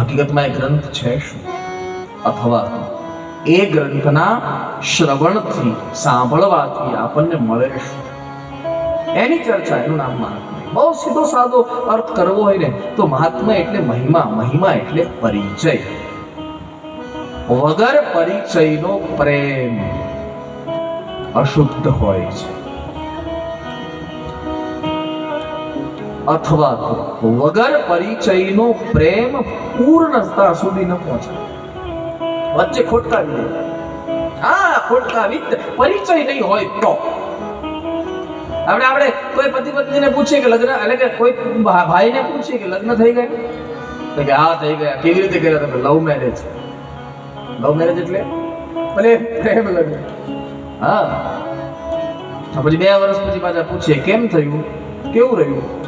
હકીકતમાં એ ગ્રંથ છે શું? અથવા એ ગ્રંથના શ્રવણથી સાંભળવાથી આપણને મળે શું? એની ચર્ચા એનું નામ મહાત્મા. બહુ સીધો સાદો અર્થ કરવો હોય ને, તો મહાત્મા એટલે મહિમા મહિમા એટલે પરિચય. વગર પરિચયનો પ્રેમ અશુદ્ધ હોય છે. અથવા તો વગર પરિચયનો પ્રેમ પૂર્ણતા સુધી ન પહોંચે. વચ્ચે ખોટકાવી દે હા ખોટકાવી પરિચય નહીં હોય તો. આપણે આપણે કોઈ પતિ પત્નીને પૂછીએ કે લગ્ન, એટલે કે કોઈ ભાઈને પૂછીએ કે લગ્ન થઈ ગયા? તો કે હા, થઈ ગયા. કેવી રીતે કર્યા? તમે લવ મેરેજ લવ મેરેજ એટલે? ભલે પ્રેમ લગ્ન. હા. પછી બે વર્ષ પછી પાછા પૂછીએ, કેમ થયું? કેવું રહ્યું?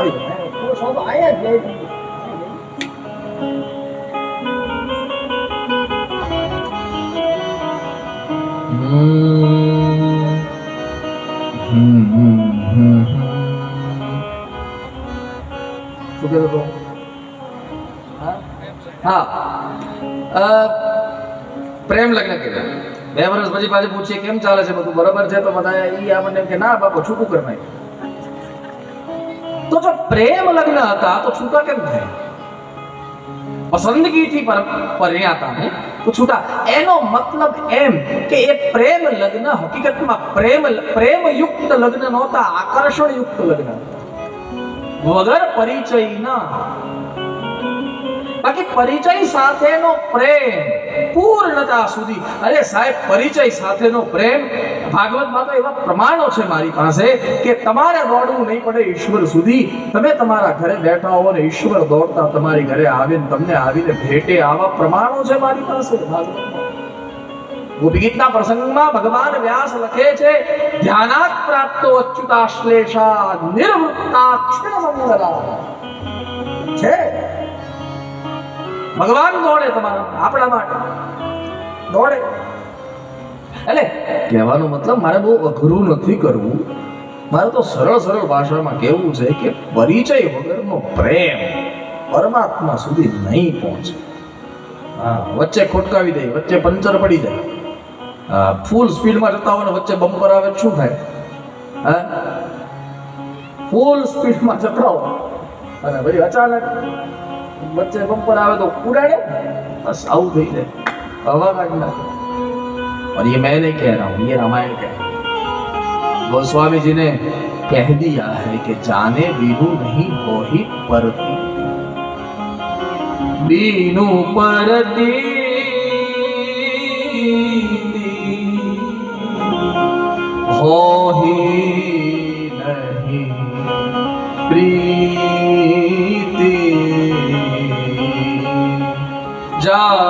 આવી હતો? હા? પ્રેમ લગ્ન કર્યા બે વર્ષ પછી પાછું પૂછીએ, કેમ ચાલે છે બધું બરોબર છે તો બધા ઈ આપણને કે, ના બાપુ, છૂટું કર જો પ્રેમ લગ્ન હતા તો છૂટા કેમ થાય પસંદગીથી પર પરિણ્યા હતા તો છૂટા એનો મતલબ એમ કે એ પ્રેમ લગ્ન હકીકતમાં પ્રેમ પ્રેમયુક્ત લગ્ન નહોતા આકર્ષણ યુક્ત લગ્ન વગર પરિચયના બાકી પરિચય સાથેનો પ્રેમ પૂર્ણતા સુધી અરે સાહેબ પરિચય સાથેનો પ્રેમ ભાગવતમાં તો એવા પ્રમાણો છે મારી પાસે કે તમારે દોડવું નહીં પડે ઈશ્વર સુધી. તમે તમારા ઘરે બેઠા હો ને ઈશ્વર દોડતા તમારી ઘરે આવીને તમને આવીને ભેટે આવા પ્રમાણો છે મારી પાસે ગોપીગીતના પ્રસંગમાં ભગવાન વ્યાસ લખે છે, ધ્યાનાત પ્રાપ્તો અચ્યુતાશ્લેષા નિર્વૃત્તા છે? ભગવાન દોડે તમારા, આપણા માટે. દોડે. એટલે કહેવાનો મતલબ મારે બહુ અઘરું નથી કરવું. મારે તો સરળ સરળ ભાષામાં કહેવું છે કે પરિચય વગરનો પ્રેમ પરમાત્મા સુધી નહીં પહોંચે. હા, વચ્ચે ખોટકાવી દે, વચ્ચે પંચર પડી જાય. ફૂલ સ્પીડમાં જતા હોય ને વચ્ચે બમ્પર આવે શું થાય? હા? ફૂલ સ્પીડમાં જતા હોય. અને પછી અચાનક વચ્ચે બમ્પર આવે તો ઉડાડે, બસ આવું થઈ જાય. હવા કાઢી નાખે. और ये मैं नहीं कह रहा हूँ, ये रामायण कह रहा गोस्वामी जी ने कह दिया है कि जाने बीनू नहीं हो ही परती। बीनू परती। हो ही नहीं। प्रीति। जाने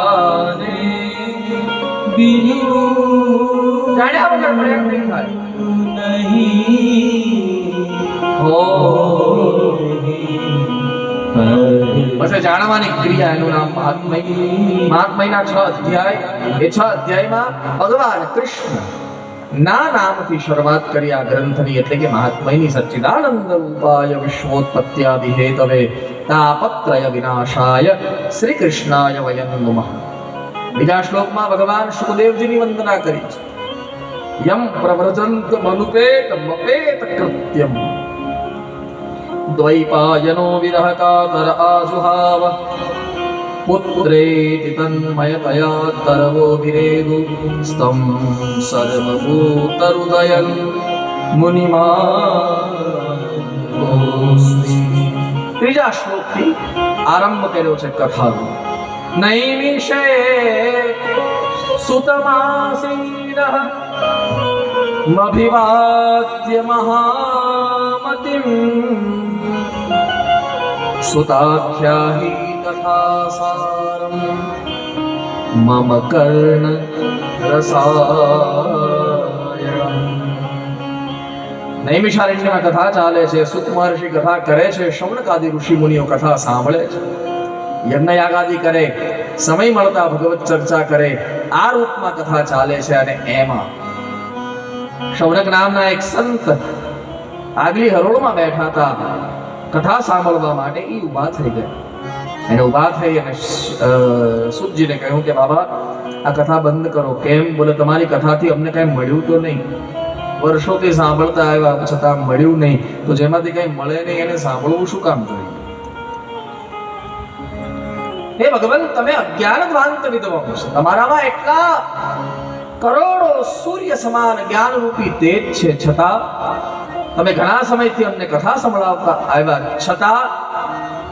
જાણવાની ક્રિયા એનું નામ મહાત્મય. મહાત્મયના છ અધ્યાય. એ છ અધ્યાયમાં ભગવાન કૃષ્ણ ના નામથી શરૂઆત કરી આ ગ્રંથની, એટલે કે મહાત્મયની સચ્ચિદાનંદ રૂપાય વિશ્વોત્પત્યાદિ હેતવે તાપત્રય વિનાશાય શ્રી કૃષ્ણાય વયં નમઃ. બીજા શ્લોકમાં ભગવાન સુખદેવજીની વંદના કરી છે. યમ પ્રવ્રજંત મનુપેત મપેત કૃત્યમ. કાતર આજુહાવ પુત્રેતિ તન્મયતયા તરવો વિરેદુ સ્તમ સર્વભૂતહૃદયં મુનિમા ત્રીજા શ્લોકથી આરંભ કર્યો છે કથાનો નૈમિષે સુતમાસીનઃ મભિવાદ્ય મહામતિમ તથા સારમ મમ કર્ણ રસાયણમ નૈમિષારણ્યમાં કથા ચાલે છે સુત મહર્ષિ કથા કરે છે શૌનકાદિ ઋષિ મુનિઓ કથા સાંભળે છે યજ્ઞયાગાદિ કરે સમય મળતા ભગવત ચર્ચા કરે આ રૂપમાં કથા ચાલે છે અને એમાં શૌનક નામના એક સંત આગલી હરોળમાં બેઠા હતા કથા સાંભળવા માટે એ ઊભા થઈ ગયા. એને ઊભા થઈ અને સુજીને કહ્યું કે, બાબા, આ કથા બંધ કરો. કેમ? બોલે, તમારી કથાથી અમને કઈ મળ્યું તો નહીં. વર્ષોથી સાંભળતા આવ્યા છતાં મળ્યું નહીં. તો જેમાંથી કઈ મળે નહીં, એને સાંભળવું શું કામ જોઈએ હે ભગવાન, તમે અજ્ઞાન ભ્રાંત વિદ્વાનો છો તમારામાં એટલા કરોડો સૂર્ય સમાન જ્ઞાન રૂપી તેજ છે. છતાં તમે ઘણા સમયથી અમને કથા સંભળાવતા આવ્યા છતાં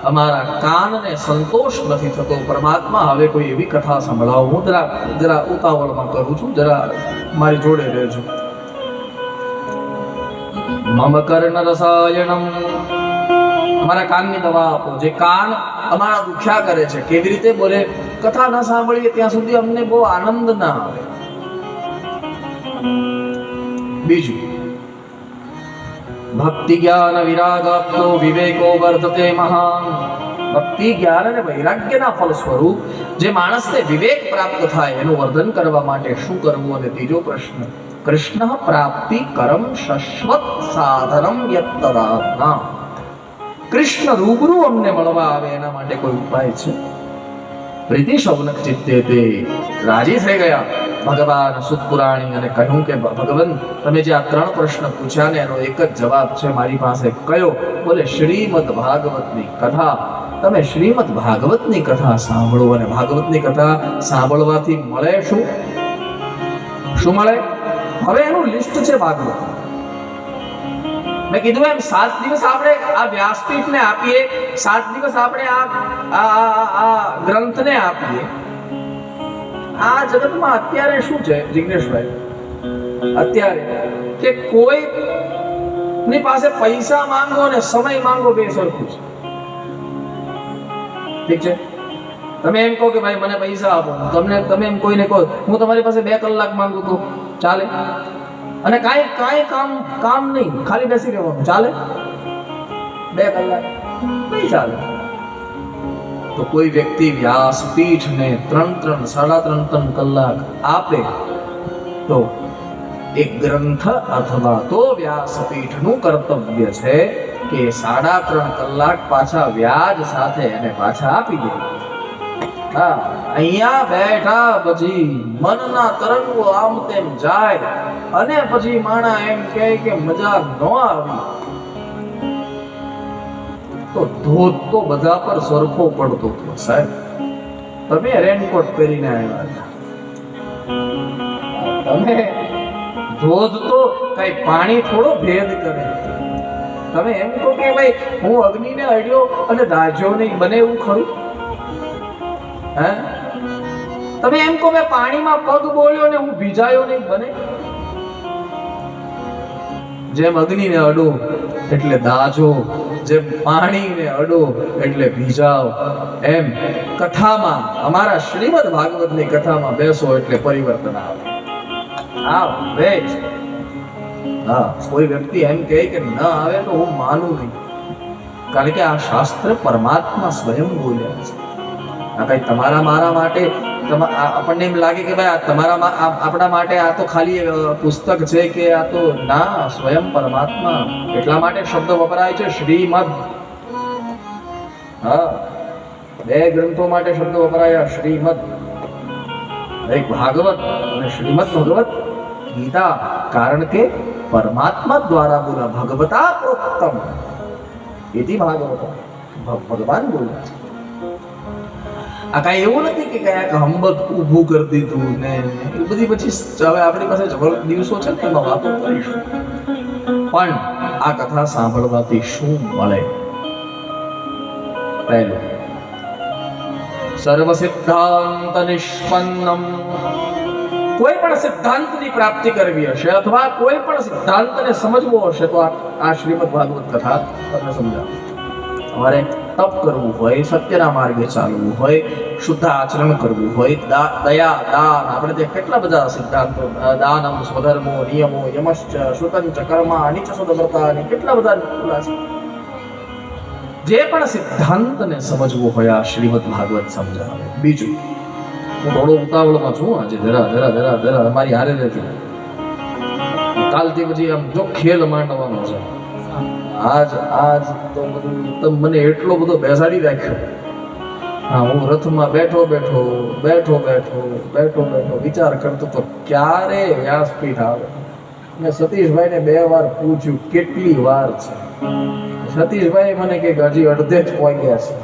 અમારા કાનને સંતોષ નથી થતો. પરમાત્મા હવે કોઈ એવી કથા સંભળાવો. હું જરા જરા ઉતાવળમાં કરું છું. જરા મારી જોડે રહેજો. મમ કર્ણ રસાયણમ અમારા કાનની દવા આપો. જે કાન અમારા દુખ્યા કરે છે, કેવી રીતે બોલે? કથા ના સાંભળીએ ત્યાં સુધી અમને બહુ આનંદ ના આવે. બીજું ભક્તિ જ્ઞાન વિરાગાપ્તો વિવેકો વર્તતે મહાન ભક્તિ જ્ઞાન અને વૈરાગ્યના ફળ સ્વરૂપ જે માણસને વિવેક પ્રાપ્ત થાય એનું વર્ધન કરવા માટે શું કરવું અને ત્રીજો પ્રશ્ન કૃષ્ણ પ્રાપ્તિ કરમ શશ્વત સાધનમ યત્તદાત્મા કૃષ્ણ રૂબરૂ અમને મળવા આવે એના માટે કોઈ ઉપાય છે પ્રીતિ શૌનક ચિત્તે તે રાજી થઈ ગયા. ભગવાન સુતપુરાણી અને કહ્યું કે, ભગવાન, તમે જે આ ત્રણ પ્રશ્ન પૂછ્યા ને એનો એક જ જવાબ છે મારી પાસે. કયો? બોલે, શ્રીમદ ભાગવતની કથા. તમે શ્રીમદ ભાગવતની કથા સાંભળો અને ભાગવતની કથા સાંભળવાથી મળે શું? શું મળે? હવે એનું લિસ્ટ છે ભાગવત. મેં કીધું એમ, સાત દિવસ આપણે આ વ્યાસપીઠને આપીએ, સાત દિવસ આપણે આ આ ગ્રંથને આપીએ. આ જગતમાં અત્યારે શું છે, જિગ્નેશભાઈ? અત્યારે કે કોઈ ની પાસે પૈસા માંગો અને સમય માંગો બે સરખું છે. ઠીક છે? તમે એમ કહો કે ભાઈ, મને પૈસા આપો. તમને તમે એમ કોઈને કહો, હું તમારી પાસે બે કલાક માંગુ તો ચાલે. અને કાંઈ કાંઈ કામ કામ નહીં. ખાલી બેસી રહેવાનું. ચાલે? બે કલાક. નહીં ચાલે. તો કોઈ વ્યક્તિ વ્યાસપીઠને ત્રણ ત્રણ, સાડા ત્રણ ત્રણ કલાક આપે, તો એક ગ્રંથ અથવા તો વ્યાસપીઠનું કર્તવ્ય છે કે સાડા ત્રણ કલાક પાછા વ્યાજ સાથે એને પાછા આપી દે. હા, અહીંયા બેઠા પછી મનના તરંગો આમ તેમ જાય અને પછી માણા એમ કહે કે મજા ન આવી. તો ધોધ તો બધા પર સરખો પડતો હતો, સાહેબ. તમે રેનકોટ પહેરીને આવ્યા તમે ધોધ તો કઈ પાણી થોડો ભેદ કરે. તમે એમ કહો કે ભાઈ, હું અગ્નિને અડ્યો અને દાજ્યો નહીં બને એવું ખરું? તમે એમ કહો, મેં પાણીમાં પગ બોલ્યો ને હું ભીજાયો નહીં. બને જેમ અગ્નિને અડો એટલે દાજો, જેમ પાણીને અડો એટલે ભીજાવ એમ કથામાં, અમારા શ્રીમદ ભાગવતની કથામાં બેસો એટલે પરિવર્તન આવે. આવે જ હા, કોઈ વ્યક્તિ એમ કહે કે ન આવે તો હું માનું નહીં. કારણ કે આ શાસ્ત્ર પરમાત્મા સ્વયં બોલ્યા છે. આ કઈ તમારા મારા માટે આપણને એમ લાગે કે ભાઈ તમારા આપણા માટે આ તો ખાલી પુસ્તક છે કે આ તો ના, સ્વયં પરમાત્મા. એટલા માટે શબ્દ વપરાય છે શ્રીમદ. હા. બે ગ્રંથો માટે શબ્દ વપરાયા શ્રીમદ. એક ભાગવત અને શ્રીમદ ભગવત ગીતા. કારણ કે પરમાત્મા દ્વારા બોલા ભગવતા પ્રોક્તમ. એથી ભાગવત. ભગવાન બોલ્યા છે. આ કાંઈ એવું નથી કે કયા હંબક ઊભું કરી દીધું ને એ બધી પછી હવે આપણી પાસે જબર દિવસો છે ને એમાં વાતો કરીશું. પણ આ કથા સાંભળવાથી શું મળે? પહેલું સર્વ સિદ્ધાંત નિષ્પન્નમ. કોઈ પણ સિદ્ધાંતની પ્રાપ્તિ કરવી હશે અથવા કોઈ પણ સિદ્ધાંતને સમજવો હશે, તો આ શ્રીમદ ભાગવત કથા તમને સમજાવો. તમારે તપ કરવું હોય સત્યના માર્ગે ચાલવું હોય, શુદ્ધ આચરણ કરવું હોય દયા, દાન, આપણે ત્યાં કેટલા બધા સિદ્ધાંતો દાનમ, સ્વધર્મો, નિયમો, યમશ્ચ, શ્રુતંચ, કર્મ અનિચ અને કેટલા બધા છે. જે પણ સિદ્ધાંતને સમજવું હોય, આ શ્રીમદ ભાગવત સમજાવે. બીજું, હું થોડો ઉતાવળમાં છું આજે, જરા જરા જરા જરા અમારી હારે રહેજો. કાલથી પછી આમ જો ખેલ માંડવાનો છે. આજ આજ તો તમે મને એટલો બધો બેસાડી રાખ્યો. હા, હું રથમાં બેઠો બેઠો બેઠો બેઠો બેઠો બેઠો વિચાર કરતો તો ક્યારે વ્યાસપીઠ આવે? મેં સતીશભાઈને બે વાર પૂછ્યું, કેટલી વાર છે? સતીશભાઈ મને કે હજી અડધે જ પહોંચ્યા છે.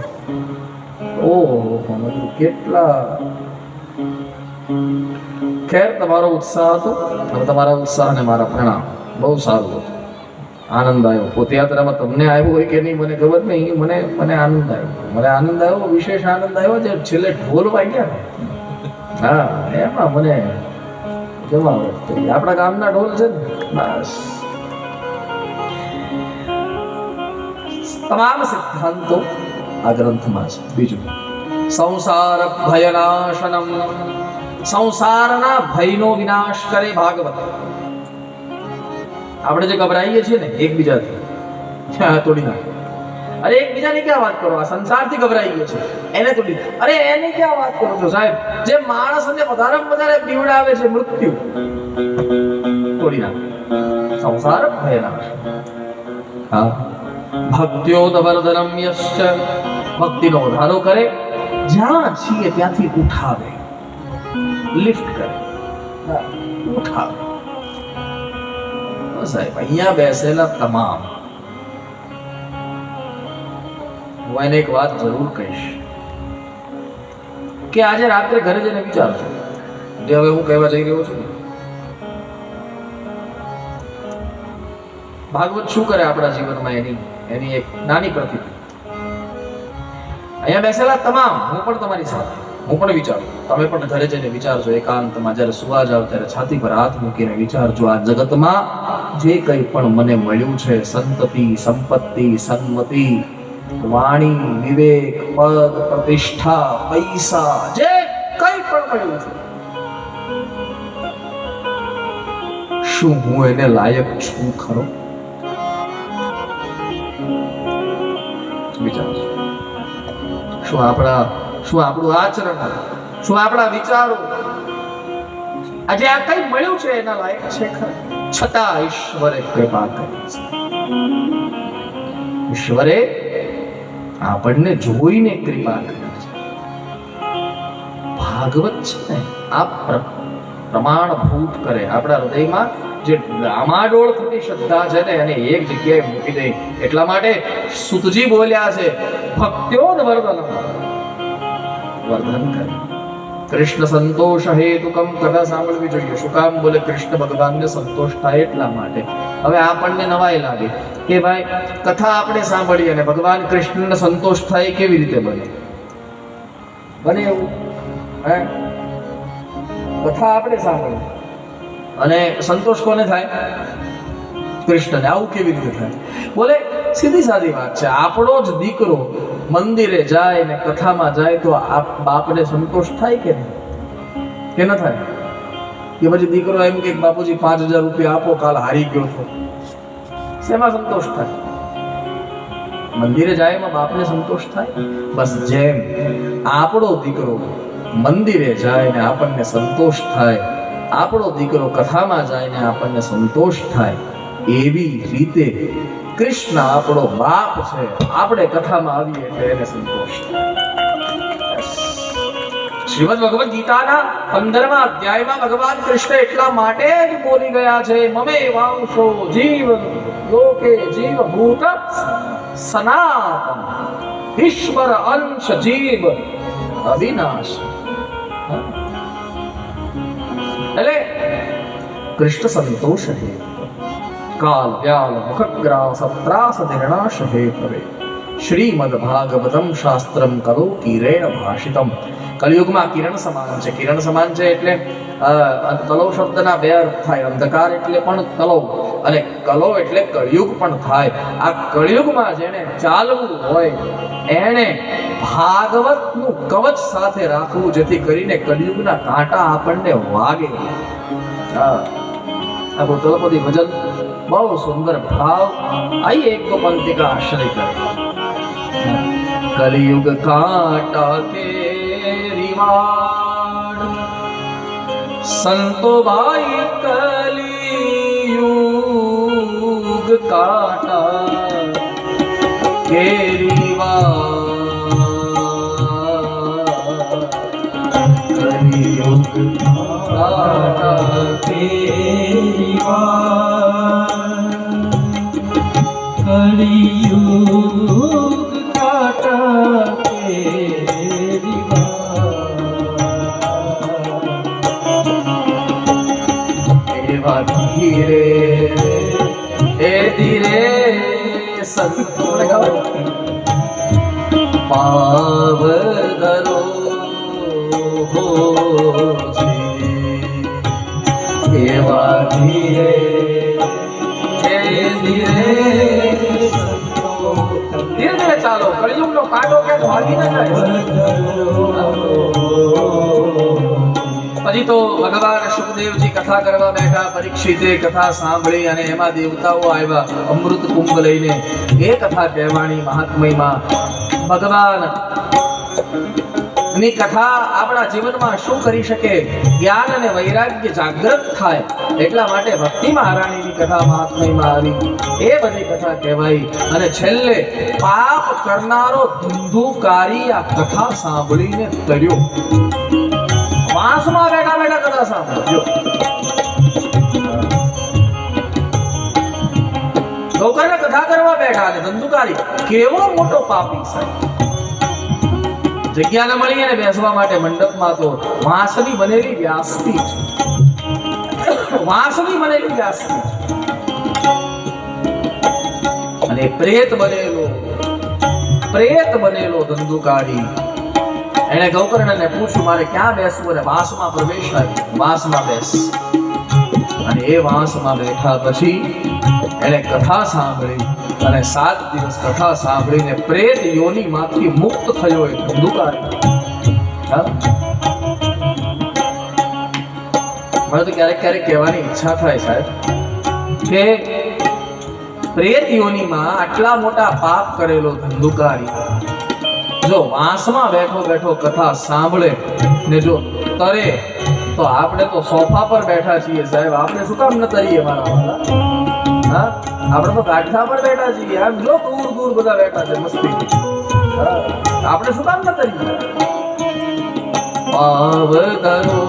ઓહો મેં કેટલા ખેર, તમારો ઉત્સાહ હતો? તમારા ઉત્સાહને મારા પ્રણામ. બહુ સારું હતું. આનંદ આવ્યો. પોતયાત્રામાં તમને આવ્યો હોય કે નહીં, મને ખબર નહીં. મને મને આનંદ આવ્યો. મને આનંદ આવ્યો, વિશેષ આનંદ આવ્યો જે છેલ્લે ઢોલ વાગ્યા. હા, એમાં મને જમા આપણા ગામના ઢોલ છે બસ. તમામ સિદ્ધાંતો આ ગ્રંથમાં છે. બીજું, સંસાર ભયનાશનમ. સંસારના ભયનો વિનાશ કરે ભાગવત. આપણે જે ગભરાઈએ છીએ ને, એકબીજાથી તોડી નાખે. અરે, એકબીજાની ક્યાં વાત કરો? આ સંસારથી ગભરાઈએ છીએ. એને તોડી અરે, એની ક્યાં વાત કરો છો, સાહેબ? જે માણસને વધારે વધારે પીવડાવે છે મૃત્યુ, તોડી નાખે. સંસાર ભયના હા. ભક્ત્યોદવર્ધનમ યશ્ચ ભક્તિનો વધારો કરે. જ્યાં છીએ ત્યાંથી ઉઠાવે. લિફ્ટ કરે. ઉઠાવે. સાહેબ? અહીંયા બેસેલા તમામ. હું એને એક વાત જરૂર કહીશ. કે આજે રાત્રે ઘરે જઈને વિચારજો. જે હવે હું કહેવા જઈ રહ્યો છું. ભાગવત શું કરે આપણા જીવનમાં એની એની એક નાની પ્રતિતિ અહીંયા બેસેલા તમામ, હું પણ તમારી સાથે. હું પણ વિચારું. તમે પણ ઘરે જઈને વિચારજો એકાંતમાં જ્યારે સુવા જાવ ત્યારે છાતી પર હાથ મૂકીને વિચારજો આ જગતમાં જે કંઈ પણ મને મળ્યું છે, સંતતિ, સંપત્તિ, સંમતિ, વાણી, વિવેક, પદ, પ્રતિષ્ઠા, પૈસા, જે કંઈ પણ મળ્યું છે. શું હું એને લાયક છું ખરો? વિચારજો શું આપણા, શું આપણું આચરણ શું આપણા વિચારો આજે આ કઈ મળ્યું છે એના લાયક છે ખરા? છતાં ઈશ્વરે કૃપા કરી ઈશ્વરે આપણને જોઈને કૃપા કરી છે. ભાગવત છે ને, આ પ્રમાણભૂત કરે. આપણા હૃદયમાં જે ડામાડોળ થતી શ્રદ્ધા છે ને, એને એક જગ્યાએ મૂકી દે. એટલા માટે સુતજી બોલ્યા છે ભક્ત્યોદ વર્ધન વર્ધન કરે. કૃષ્ણ સંતોષ હેતુકમ કથા સાંભળવી જોઈએ. શું કામ બોલે કૃષ્ણ ભગવાનને સંતોષ થાય એટલા માટે? હવે આપણને નવાઈ લાગે કે ભાઈ, કથા આપણે સાંભળીએ અને ભગવાન કૃષ્ણને સંતોષ થાય કેવી રીતે બને? બને એવું, હે? કથા આપણે સાંભળીએ. અને સંતોષ કોને થાય? કૃષ્ણને. આવું કેવી રીતે થાય? બોલે, સીધી સાદી વાત છે. આપણો જ દીકરો મંદિરે જાય ને કથામાં જાય તો બાપને સંતોષ થાય કે નહીં? કે ન થાય? કે પછી દીકરો એમ કે બાપુજી પાંચ હજાર રૂપિયા આપો, કાલ હારી ગયો છો શેમાં સંતોષ થાય? મંદિરે જાય એમાં બાપને સંતોષ થાય? બસ જેમ આપણો દીકરો મંદિરે જાય ને આપણને સંતોષ થાય, આપણો દીકરો કથામાં જાય ને આપણને સંતોષ થાય એવી રીતે કૃષ્ણ આપણો બાપ છે. આપણે કથામાં આવીએ એટલે એને સંતોષ શ્રીમદ ભગવદ ગીતાના પંદરમા અધ્યાયમાં ભગવાન કૃષ્ણ એટલા માટે જ બોલી ગયા છે, મમે વાંશો જીવ લોકે જીવ ભૂત સનાતન. ઈશ્વર અંશ જીવ અવિનાશ. એટલે કૃષ્ણ સંતોષ હે કાલ વ્યાલ મુખગ્રાસ ત્રાસ નિર્ણાશ હે ભવે શ્રીમદ ભાગવતમ શાસ્ત્રમ કલો કિરેણ ભાષિતમ કલયુગમાં કિરણ સમાન છે કિરણ સમાન છે એટલે કલો શબ્દના બે અર્થ થાય. અંધકાર એટલે પણ કલો અને કલો એટલે કળિયુગ પણ થાય. આ કળિયુગમાં જેને ચાલવું હોય, એણે ભાગવતનું કવચ સાથે રાખવું, જેથી કરીને કળિયુગના કાંટા આપણને વાગે. હા. આપણું તળપદી ભજન બહુ સુંદર ભાવ આइए एक दो पंक्ति का आश्रय कर कलयुग काटा के रिवाण संतो भाई कलयुग काटा के रिवाण कलयुग કાંટા પછી તો ભગવાન સુખદેવજી કથા કરવા બેઠા, પરીક્ષિતે કથા સાંભળી અને એમાં દેવતાઓ આવ્યા અમૃત કુંભ લઈને. એ કથા કહેવાની મહાત્મયમાં ભગવાન ની કથા આપણા જીવનમાં શું કરી શકે? જ્ઞાન અને વૈરાગ્ય જાગૃત થાય એટલા માટે ભક્તિ મહારાણીની કથા મહાત્મયમાં આવી. એ બધી કથા કહેવાય. અને છેલ્લે પાપ કરનારો ધંધુકારી આ કથા સાંભળીને તર્યો વાંસમાં બેઠા બેઠા કથા સાંભળ્યો. લોકોને કથા કરવા બેઠા અને ધંધુકારી. કેવો મોટો પાપી સાહેબ. જગ્યા ન મળી અને બેસવા માટે મંડપમાં તો વાંસની બનેલી વ્યાસતી છે. વાંસની બનેલી વ્યાસતી છે. અને પ્રેત બનેલો પ્રેત બનેલો ધંધુકારી એણે ગૌકર્ણને પૂછ્યું, મારે ક્યાં બેસવું અને વાંસમાં પ્રવેશ વાંસમાં બેસ. અને એ વાંસમાં બેઠા પછી એણે કથા સાંભળી. અને સાત દિવસ કથા સાંભળીને પ્રેત યોનિમાંથી મુક્ત થયો એ ધંધુકારી? મને તો ક્યારેક ક્યારેક કહેવાની ઈચ્છા થાય સાહેબ, કે પ્રેત યોનીમાં આટલા મોટા પાપ કરેલો ધંધુકારી, જો વાંસમાં બેઠો બેઠો કથા સાંભળે ને જો તરે, તો આપણે તો સોફા પર બેઠા છીએ સાહેબ. આપણે શું કામ ન તરીએ મારા હા? આપણે તો ગાંઠા પર બેઠા છીએ. આમ જો દૂર દૂર બધા બેઠા છે મસ્તી આપણે શું કામ ન કરીએ પાવ ધરો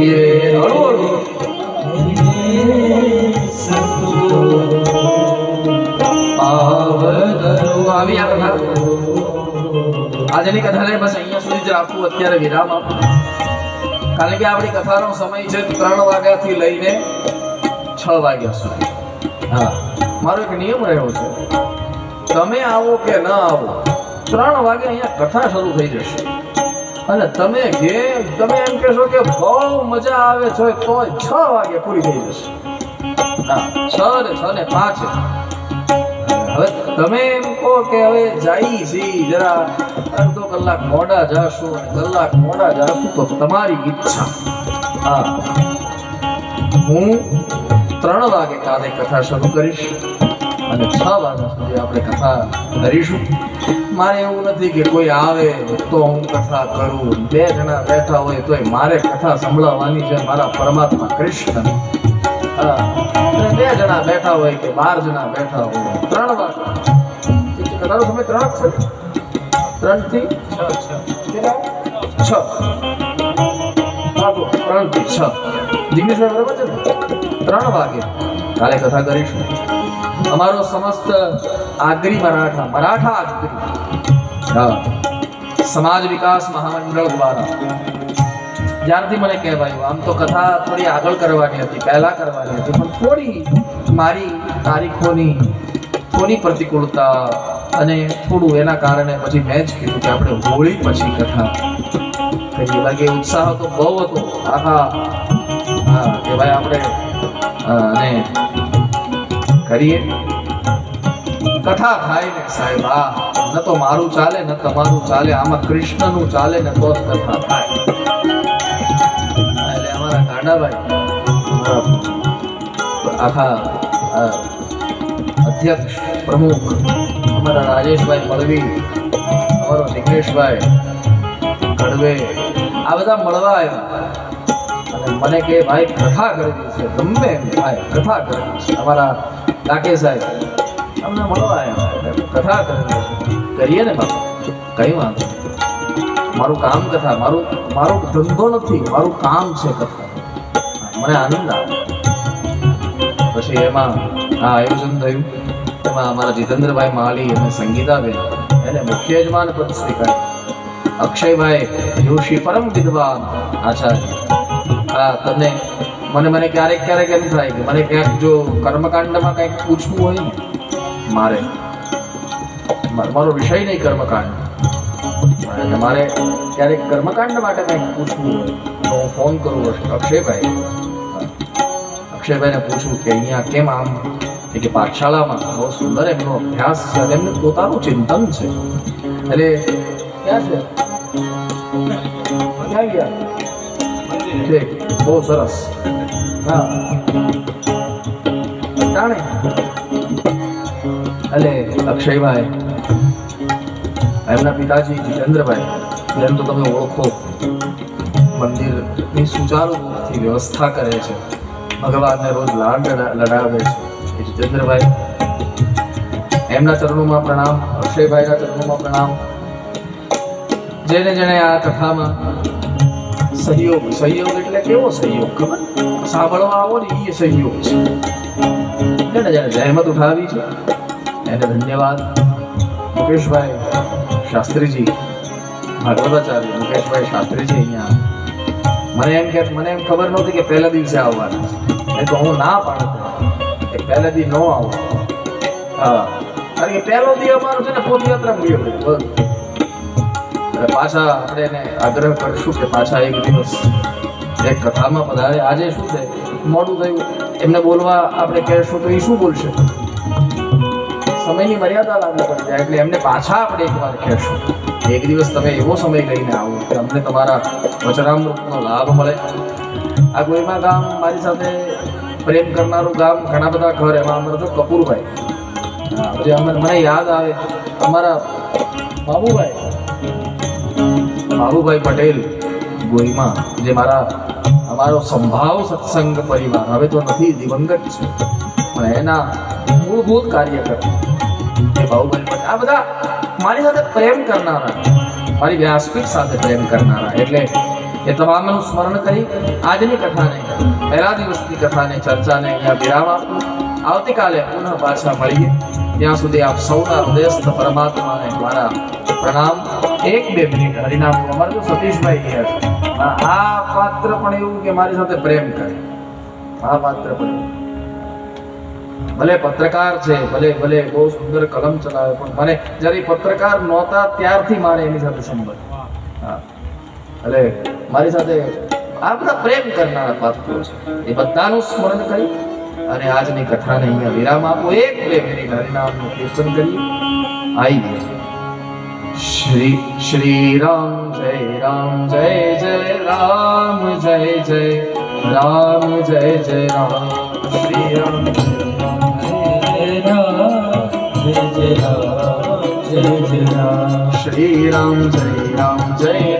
એ હળવું. હળવું આવી આ કથા આજની કથાને બસ અહીંયા સુધી જ રાખવું અત્યારે વિરામ આપું. કારણ કે આપણી કથાનો સમય છે ત્રણ વાગ્યાથી લઈને છ વાગ્યા સુધી. હા, મારો એક નિયમ રહ્યો છે. તમે આવો કે ન આવો, ત્રણ વાગે અહીંયા કથા શરૂ થઈ જશે. અને તમે જે, તમે એમ કહેશો કે બહુ મજા આવે છે તો છ વાગે પૂરી થઈ જશે. છ ને છ ને પાંચ. હવે તમે એમ કહો કે હવે જઈ છી જરા અડધો કલાક મોડા જાશો કલાક મોડા જાશો તો તમારી ઈચ્છા. હા. હું ત્રણ વાગે કાલે કથા શરૂ કરીશ અને છ વાગ્યા સુધી આપણે કથા કરીશું. મારે એવું નથી કે કોઈ આવે તો હું કથા કરું. બે જણા બેઠા હોય તોય મારે કથા સંભળાવવાની છે મારા પરમાત્મા કૃષ્ણ. બે જણા બેઠા હોય કે બાર જણા બેઠા હોય. ત્રણ વાગ્યા. સમય ત્રણ છે ત્રણથી છ. હા ત્રણથી છ. જિગ્નેશભાઈ બરાબર છે ત્રણ વાગે કાલે કથા કરીશું. અમારો સમસ્ત આગરી મરાઠા મરાઠા આગરી. સમાજ વિકાસ મહામંડળ દ્વારા. જ્યારથી મને કહેવાયું, આમ તો કથા થોડી આગળ કરવાની હતી, પહેલા કરવાની હતી, પણ થોડી મારી તારીખોની થોડી પ્રતિકૂળતા અને થોડું એના કારણે પછી મેં જ કીધું કે આપણે હોળી પછી કથા કરીએ. બાકી ઉત્સાહ તો બહુ હતો. આહા. હા, કે ભાઈ આપણે અને કરીએ. કથા થાય ને સાહેબ, આ, ન તો મારું ચાલે, ન તમારું ચાલે, આમાં કૃષ્ણનું ચાલે ને તો કથા થાય. એટલે અમારા કાંડાભાઈ આખા અધ્યક્ષ, પ્રમુખ અમારા રાજેશભાઈ મળવી, અમારો જિગ્નેશભાઈ કડવે આ બધા મળવા આવ્યા. અને મને કે, ભાઈ કથા કરવી છે, ગમે એમ, ભાઈ કથા કરવી છે. અમારા કાકે સાહેબ અમને મળવા આવ્યા કથા કરવી છે. કરીએ ને બાપા. કઈ વાંધો. મારું કામ કથા, મારું, મારો ધંધો નથી, મારું કામ છે કથા. મને આનંદ આવે. પછી એમાં આ આયોજન થયું. એમાં અમારા જીતેન્દ્રભાઈ માળી અને સંગીતાબેન એને મુખ્ય યજમાન પદ સ્વીકાર અક્ષયભાઈ જોશી પરમ વિદ્વાન આચાર્ય. હા તમને, મને મને ક્યારેક ક્યારેક એમ થાય કે મને ક્યાંક જો કર્મકાંડમાં કંઈક પૂછવું હોય ને, મારે. મારો વિષય નહીં કર્મકાંડ. મારે ક્યારેક કર્મકાંડ માટે કંઈક પૂછવું હોય તો હું ફોન કરું અક્ષયભાઈ. અક્ષયભાઈને પૂછું કે અહીંયા કેમ આમ કે પાઠશાળામાં બહુ સુંદર એમનો અભ્યાસ છે અને એમનું પોતાનું ચિંતન છે. એટલે ક્યાં છે? ક્યાં ગયા? ઠીક બહુ સરસ. હા. જાણે. એટલે અક્ષયભાઈ, એમના પિતાજી જીતેન્દ્રભાઈ, જેમ તો તમે ઓળખો, મંદિરની સુચારુથી વ્યવસ્થા કરે છે. ભગવાનને રોજ લાડ લડાવે છે. જીતેન્દ્રભાઈ એમના ચરણોમાં પ્રણામ, અક્ષયભાઈના ચરણોમાં પ્રણામ. જેને જેણે આ કથામાં સહયોગ સહયોગ એટલે કેવો સહયોગ ખબર? સાંભળવા આવો ને એ સહયોગ છે. જેને જેને જહેમત ઉઠાવી છે, એને ધન્યવાદ. મુકેશભાઈ શાસ્ત્રીજી, ભાગવતાચાર્ય મુકેશભાઈ શાસ્ત્રીજી અહીંયા. મને એમ કે, મને એમ ખબર નહોતી કે પહેલા દિવસે આવવાના છે. તો હું ના પાડતો. પહેલા દી ન આવો. હા. કારણ કે પહેલો દી અમારો છે ને પોતયાત્રા ગયો પાછા આપણે એને આગ્રહ કરશું કે પાછા એક દિવસ એક કથામાં પધારે. આજે શું છે? મોડું થયું. એમને બોલવા આપણે કહેશું તો એ શું બોલશે? સમયની મર્યાદા લાગુ પડી જાય એટલે એમને પાછા આપણે એકવાર કહેશું. એક દિવસ તમે એવો સમય લઈને આવો કે અમને તમારા વચરામૃતનો લાભ મળે. આ ગોઈમા ગામ મારી સાથે પ્રેમ કરનારું ગામ ઘણા બધા ઘર એમાં અમારે તો કપૂરભાઈ. હા, પછી અમે મને યાદ આવે, અમારા બાબુભાઈ. બાબુભાઈ પટેલ ગોઈમાં, જે મારા અમારો સંભાવ સત્સંગ પરિવાર. હવે તો નથી, દિવંગત છે. પણ એના મૂળભૂત કાર્યકર એ પટેલ. આ બધા મારી સાથે પ્રેમ કરનારા. મારી વ્યાસપીઠ સાથે પ્રેમ કરનારા. એટલે એ તમામનું સ્મરણ કરી આજની કથાને, પહેલા દિવસની કથાને, ચર્ચાને અહીંયા વિરામ આપું આવતીકાલે પુનઃ પાછા મળીએ. ત્યાં સુધી આપ સૌના હૃદયસ્થ પરમાત્માને મારા પ્રણામ. એક બે મિનિટ હરિનામ અમારે તો સતીશભાઈ ગયા છે. આ પાત્ર પણ એવું કે મારી સાથે પ્રેમ કરે. આ પાત્ર પણ. ભલે પત્રકાર છે, ભલે ભલે બહુ સુંદર કલમ ચલાવે, પણ મને જ્યારે પત્રકાર નહોતા ત્યારથી મારે એની સાથે સંબંધ. હા. એટલે મારી સાથે આ બધા પ્રેમ કરનારા પાત્રો છે. એ બધાનું સ્મરણ કરી અને આજની કથાને અહીંયા વિરામ આપો. એક બે મિનિટ હરિનામનું કીર્તન કરીએ. આવી ગયા. શ્રી શ્રી રામ જય રામ જય જય, રામ જય જય, રામ જય જય, રામ. શ્રી રામ શ્રી રામ જય રામ જય જય, રામ.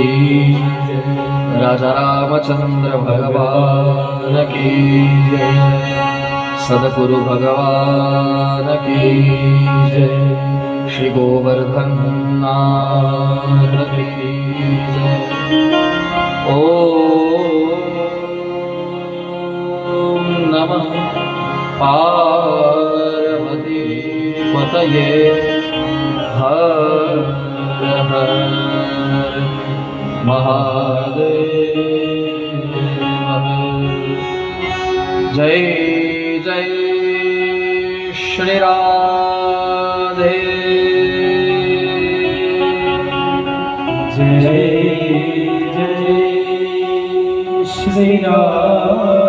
કી જય રાજા રામચંદ્ર ભગવાન કી જય સદગુરુ ભગવાન કી જય શ્રી ગોવર્ધન ઓ નમ પાર્વતી પતયે હર હર મહાદેવ જય જય શ્રી રાધે જય જય શ્રી રાધે